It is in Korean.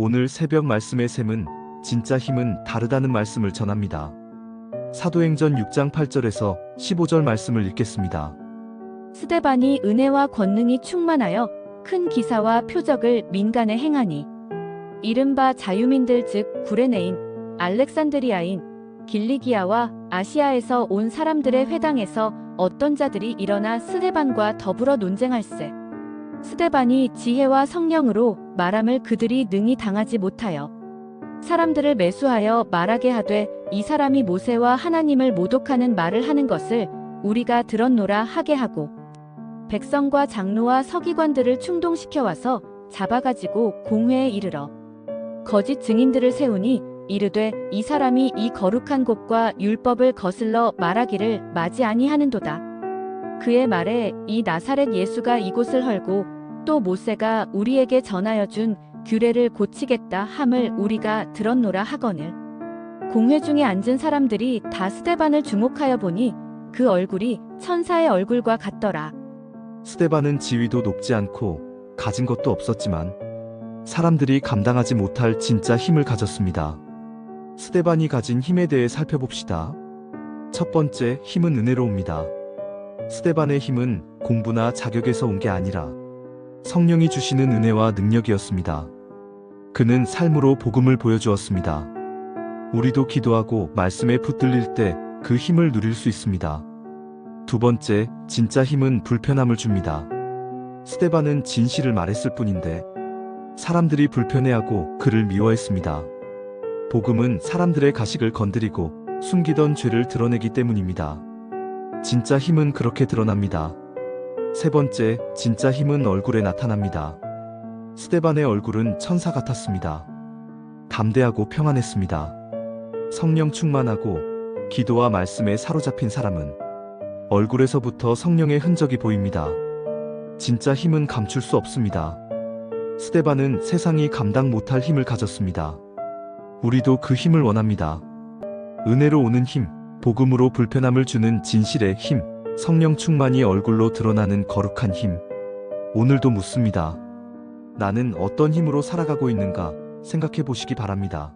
오늘 새벽 말씀의 셈은 진짜 힘은 다르다는 말씀을 전합니다. 사도행전 6장 8절에서 15절 말씀을 읽겠습니다. 스데반이 은혜와 권능이 충만하여 큰 기사와 표적을 민간에 행하니 이른바 자유민들 즉 구레네인 알렉산드리아인 길리기아와 아시아에서 온 사람들의 회당에서 어떤 자들이 일어나 스데반과 더불어 논쟁할세 스데반이 지혜와 성령으로 말함을 그들이 능히 당하지 못하여 사람들을 매수하여 말하게 하되 이 사람이 모세와 하나님을 모독하는 말을 하는 것을 우리가 들었노라 하게 하고 백성과 장로와 서기관들을 충동시켜 와서 잡아가지고 공회에 이르러 거짓 증인들을 세우니 이르되 이 사람이 이 거룩한 곳과 율법을 거슬러 말하기를 마지 아니하는도다. 그의 말에 이 나사렛 예수가 이곳을 헐고 또 모세가 우리에게 전하여 준 규례를 고치겠다 함을 우리가 들었노라 하거늘 공회 중에 앉은 사람들이 다 스데반을 주목하여 보니 그 얼굴이 천사의 얼굴과 같더라. 스데반은 지위도 높지 않고 가진 것도 없었지만 사람들이 감당하지 못할 진짜 힘을 가졌습니다. 스데반이 가진 힘에 대해 살펴봅시다. 첫 번째, 힘은 은혜로 옵니다. 스데반의 힘은 공부나 자격에서 온 게 아니라 성령이 주시는 은혜와 능력이었습니다. 그는 삶으로 복음을 보여주었습니다. 우리도 기도하고 말씀에 붙들릴 때 그 힘을 누릴 수 있습니다. 두 번째, 진짜 힘은 불편함을 줍니다. 스데반은 진실을 말했을 뿐인데 사람들이 불편해하고 그를 미워했습니다. 복음은 사람들의 가식을 건드리고 숨기던 죄를 드러내기 때문입니다. 진짜 힘은 그렇게 드러납니다. 세 번째, 진짜 힘은 얼굴에 나타납니다. 스데반의 얼굴은 천사 같았습니다. 담대하고 평안했습니다. 성령 충만하고 기도와 말씀에 사로잡힌 사람은 얼굴에서부터 성령의 흔적이 보입니다. 진짜 힘은 감출 수 없습니다. 스데반은 세상이 감당 못할 힘을 가졌습니다. 우리도 그 힘을 원합니다. 은혜로 오는 힘, 복음으로 불편함을 주는 진실의 힘, 성령 충만이 얼굴로 드러나는 거룩한 힘. 오늘도 묻습니다. 나는 어떤 힘으로 살아가고 있는가 생각해 보시기 바랍니다.